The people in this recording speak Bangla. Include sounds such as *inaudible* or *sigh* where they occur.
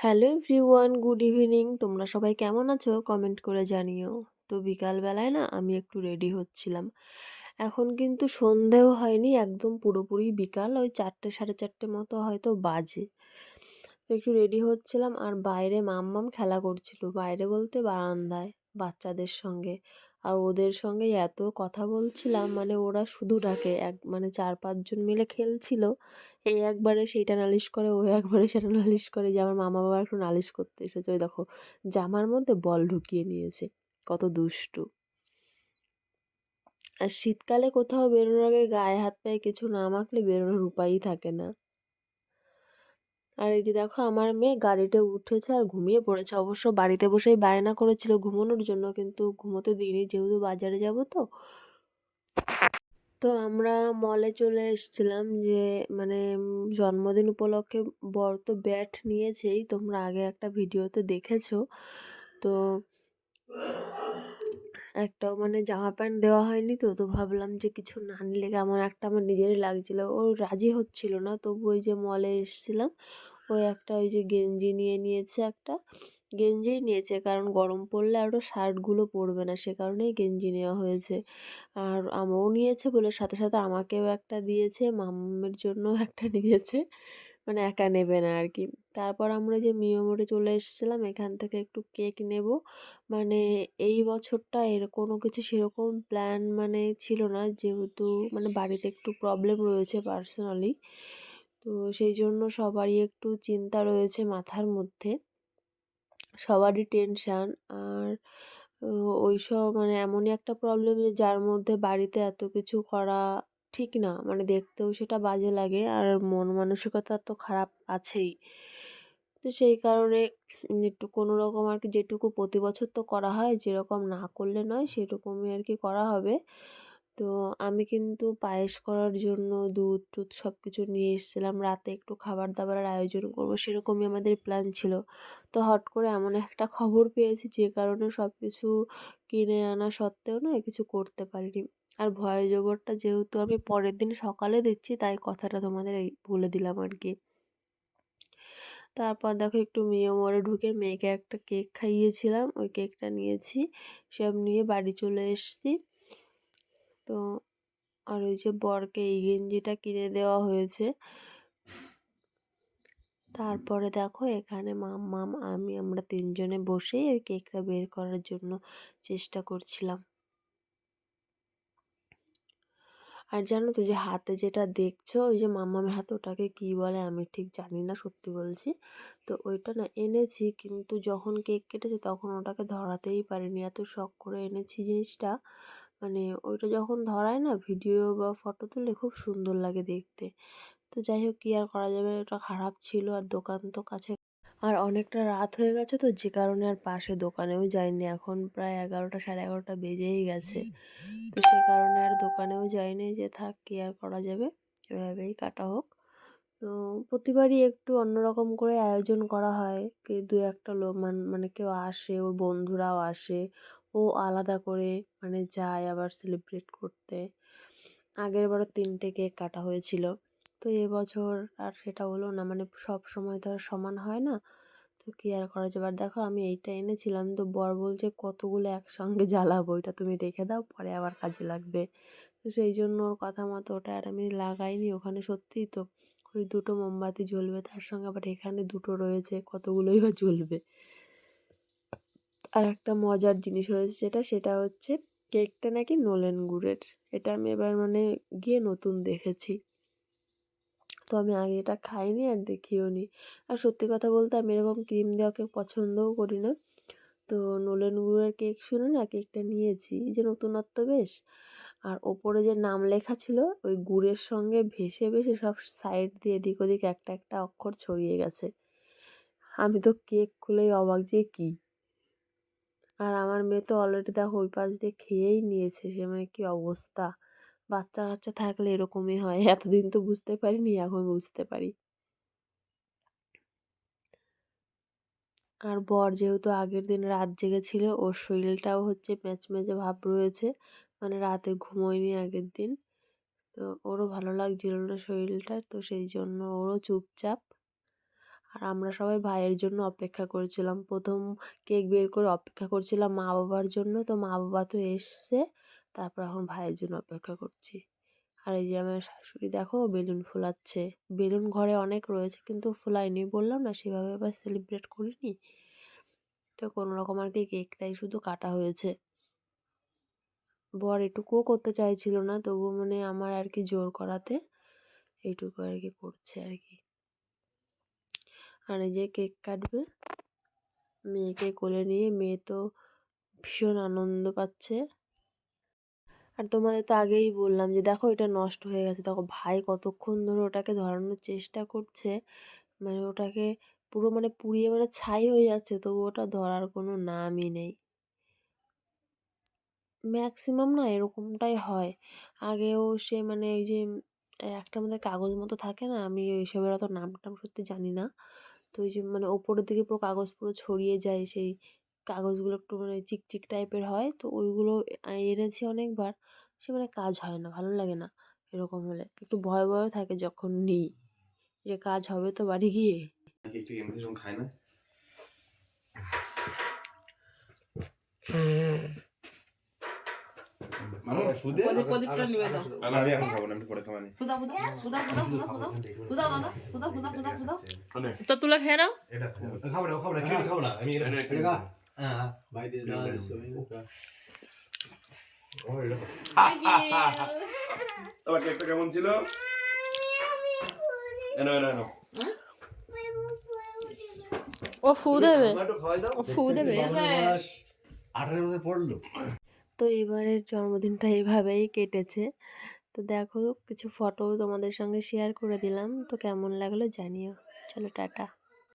Hello everyone, good evening. তোমরা সবাই কেমন আছো? কমেন্ট করে জানিও। তো বিকালবেলায় না আমি একটু রেডি হচ্ছিলাম। এখন কিন্তু সন্ধেও হয়নি, একদম পুরোপুরি বিকাল, ওই চারটে, সাড়ে চারটে মতো হয়তো বাজে। তো একটু রেডি হচ্ছিলাম আর বাইরে মাম্মাম খেলা করছিল, বাইরে বলতে বারান্দায় বাচ্চাদের সঙ্গে। আর ওদের সঙ্গে এত কথা বলছিলাম মানে ওরা শুধু ডাকে, এক মানে চার পাঁচজন মিলে খেলছিল। এই একবারে সেইটা নালিশ করে, ও একবারে সেটা নালিশ করে যে আমার মামা বাবা একটু নালিশ করতে এসেছে। ওই দেখো, জামার মধ্যে বল ঢুকিয়ে নিয়েছে, কত দুষ্টু। আর শীতকালে কোথাও বেরোনোর আগে গায়ে হাত পায়ে কিছু না মাখলে বেরোনোর উপায়ই থাকে না। আর এই যে দেখো, আমার মেয়ে গাড়িতে উঠেছে আর ঘুমিয়ে পড়েছে। অবশ্য বাড়িতে বসেই বায়না করেছিল ঘুমানোর জন্য, কিন্তু ঘুমোতে দিইনি যেহেতু বাজারে যাব তো। তো আমরা মলে চলে এসেছিলাম যে মানে জন্মদিন উপলক্ষে বর তো ব্যাট নিয়েছেই, তোমরা আগে একটা ভিডিওতে দেখেছ। তো একটাও মানে জামা প্যান্ট দেওয়া হয়নি তো তো ভাবলাম যে কিছু না নিলে কেমন একটা আমার নিজেরই লাগছিল। ও রাজি হচ্ছিল না, তবু ওই যে মলে এসেছিলাম ওই একটা ওই যে গেঞ্জি নিয়ে নিয়েছে একটা, গেঞ্জিই নিয়েছে কারণ গরম পড়লে আরও শার্টগুলো পরবে না, সে কারণেই গেঞ্জি নেওয়া হয়েছে। আর আমও নিয়েছে বলে সাথে সাথে আমাকেও একটা দিয়েছে, মাম্মের জন্য একটা *laughs* নিয়েছে। মানে একা নেবে না আর কি তারপর আমরা যে মিও মোড়ে চলে এসেছিলাম, এখান থেকে একটু কেক নেব। মানে এই বছরটা এর কোনো কিছু সেরকম প্ল্যান মানে ছিল না, যেহেতু মানে বাড়িতে একটু প্রবলেম রয়েছে পার্সোনালি। তো সেই জন্য সবারই একটু চিন্তা রয়েছে মাথার মধ্যে। সবারই টেনশান আর ওইসব মানে এমনই একটা প্রবলেম যে যার মধ্যে বাড়িতে এত কিছু করা ঠিক না। মানে দেখতেও সেটা বাজে লাগে আর মন মানসিকতা তো খারাপ আছেই। তো সেই কারণে একটু কোনো রকম আর কি যেটুকু প্রতি বছর তো করা হয়, যেরকম না করলে নয় সেরকমই আর কি করা হবে। তো আমি কিন্তু পায়েস করার জন্য দুধ টুধ সব কিছু নিয়ে এসেছিলাম। রাতে একটু খাবার দাবারের আয়োজন করব সেরকমই আমাদের প্ল্যান ছিল। তো হট করে এমন একটা খবর পেয়েছি যে কারণে সব কিছু কিনে আনা সত্ত্বেও না কিছু করতে পারিনি। আর ভয় জবরটা যেহেতু আমি পরের দিন সকালে দিচ্ছি, তাই কথাটা তোমাদের এই বলে দিলাম আর কি তারপর দেখো একটু মেয়ে মরে ঢুকে মেয়েকে একটা কেক খাইয়েছিলাম, ওই কেকটা নিয়েছি, সব নিয়ে বাড়ি চলে এসেছি। তো আর ওই যে বরকে এই গেঞ্জিটা কিনে দেওয়া হয়েছে। তারপরে দেখো এখানে মাম আমি আমরা তিনজনে বসেই ওই কেকটা বের করার জন্য চেষ্টা করছিলাম। আর জানো তো যে হাতে যেটা দেখছ, ওই যে মাম্মামের হাতে, ওটাকে কী বলে আমি ঠিক জানি না, সত্যি বলছি। তো ওইটা না এনেছি, কিন্তু যখন কেক কেটেছে তখন ওটাকে ধরাতেই পারিনি। এত শখ করে এনেছি জিনিসটা। মানে ওইটা যখন ধরায় না, ভিডিও বা ফটো তুললে খুব সুন্দর লাগে দেখতে। তো যাই হোক, কী আর করা যাবে? ওটা খারাপ ছিল আর দোকান তো কাছে আর অনেকটা রাত হয়ে গেছে তো যে কারণে আর পাশে দোকানেও যাইনি। এখন প্রায় এগারোটা, সাড়ে এগারোটা বেজেই গেছে। তো সে কারণে আর দোকানেও যাইনি যে থাক কী আর করা যাবে। এভাবেই কাটা হোক। তো প্রতিবারই একটু অন্যরকম করে আয়োজন করা হয়। কে দু একটা লোক মানে কেউ আসে, ওর বন্ধুরাও আসে, ও আলাদা করে মানে যায় আবার সেলিব্রেট করতে। আগের বারও তিনটে কেক কাটা হয়েছিল। তো এবছর আর সেটা হলো না। মানে সব সময় তো আর সমান হয় না। তো কী আর করা যাবে আর দেখো আমি এইটা এনেছিলাম। তো বর বলছে, কতগুলো একসঙ্গে জ্বালাবো? ওইটা তুমি রেখে দাও, পরে আবার কাজে লাগবে। তো সেই জন্য ওর কথা মতো ওটা আর আমি লাগাইনি ওখানে সত্যিই তো। ওই দুটো মোমবাতি জ্বলবে, তার সঙ্গে আবার এখানে দুটো রয়েছে, কতগুলোই বা জ্বলবে। আর একটা মজার জিনিস হয়েছে যেটা, সেটা হচ্ছে কেকটা নাকি নলেন গুড়ের। এটা আমি এবার মানে গিয়ে নতুন দেখেছি। তো আমি আগে এটা খাইনি আর দেখিও নি। আর সত্যি কথা বলতে আমি এরকম ক্রিম দেওয়া কেক পছন্দও করি না। তো নলেন গুড়ের কেক শুনে না কেকটা নিয়েছি, এই যে নতুনত্ব বেশ। আর ওপরে যে নাম লেখা ছিল, ওই গুড়ের সঙ্গে ভেসে ভেসে সব সাইড দিয়ে এদিক ওদিক একটা একটা অক্ষর ছড়িয়ে গেছে। আমি তো কেক খুলেই অবাক যে কী? আর আমার মেয়ে তো অলরেডি দেখো ওই পাশ দিয়ে খেয়েই নিয়েছে, সে মানে কী অবস্থা? বাচ্চা কাচ্চা থাকলে এরকমই হয়। এতদিন তো বুঝতে পারিনি, এখন বুঝতে পারি। আর বর যেহেতু আগের দিন রাত জেগেছিল ওর শরীরটাও হচ্ছে ম্যাচম্যাচে ভাব রয়েছে। মানে রাতে ঘুমোয়নি আগের দিন। তো ওরও ভালো লাগছিল না শরীরটা, তো সেই জন্য ওরও চুপচাপ। আর আমরা সবাই ভাইয়ের জন্য অপেক্ষা করেছিলাম। প্রথম কেক বের করে অপেক্ষা করছিলাম মা বাবার জন্য, তো মা বাবা তো এসছে। তারপর এখন ভাইয়ের জন্য অপেক্ষা করছি। আর এই যে আমার শাশুড়ি, দেখো বেলুন ফোলাচ্ছে। বেলুন ঘরে অনেক রয়েছে কিন্তু ফোলাইনি বললাম না, সেভাবে আবার সেলিব্রেট করিনি। তো কোনো রকম আর কি কেকটাই শুধু কাটা হয়েছে। বর এটুকুও করতে চাইছিল না, তবু মানে আমার আর কি জোর করাতে এইটুকু আর কি করছে আর কি। আর এই যে কেক কাটবে, মেয়েকে কোলে নিয়ে, মেয়ে তো ভীষণ আনন্দ পাচ্ছে। আর তোমাদের তো আগেই বললাম যে, দেখো এটা নষ্ট হয়ে গেছে। দেখো ভাই কতক্ষণ ধরে ওটাকে ধরানোর চেষ্টা করছে। মানে ওটাকে পুরো মানে পুড়িয়ে মানে ছাই হয়ে যাচ্ছে। তবু ওটা ধরার কোনো নামই নেই। ম্যাক্সিমাম না এরকমটাই হয়। আগেও সে মানে এই যে, একটা আমাদের কাগজ মতো থাকে না, আমি ওইসবের অত নাম টাম সত্যি জানি না। তো ওই যে মানে ওপরের দিকে পুরো কাগজ পুরো ছড়িয়ে যায় সেই কাগজগুলো একটু মানে চিকচিক টাইপের হয় তো ওইগুলো এনেছি অনেকবার সে মানে কাজ হয় না ভালো লাগে না এরকম হলে একটু ভয় ভয় থাকে যখন নিই যে কাজ হবে তো বাড়ি গিয়ে তুলে খেয়ে নাও খাব না খাব না খাব না আমি Vai de dar isso aí, cara. তোমার কেকটা কেমন ছিল এনো এনো এনো ও ফু দেবে ও ফু দেবে আঠারো বছর পড়ল। তো এবারের জন্মদিনটা এইভাবেই কেটেছে। তো দেখো কিছু ফটো তোমাদের সঙ্গে শেয়ার করে দিলাম। তো কেমন লাগল জানিও। চলো টাটা।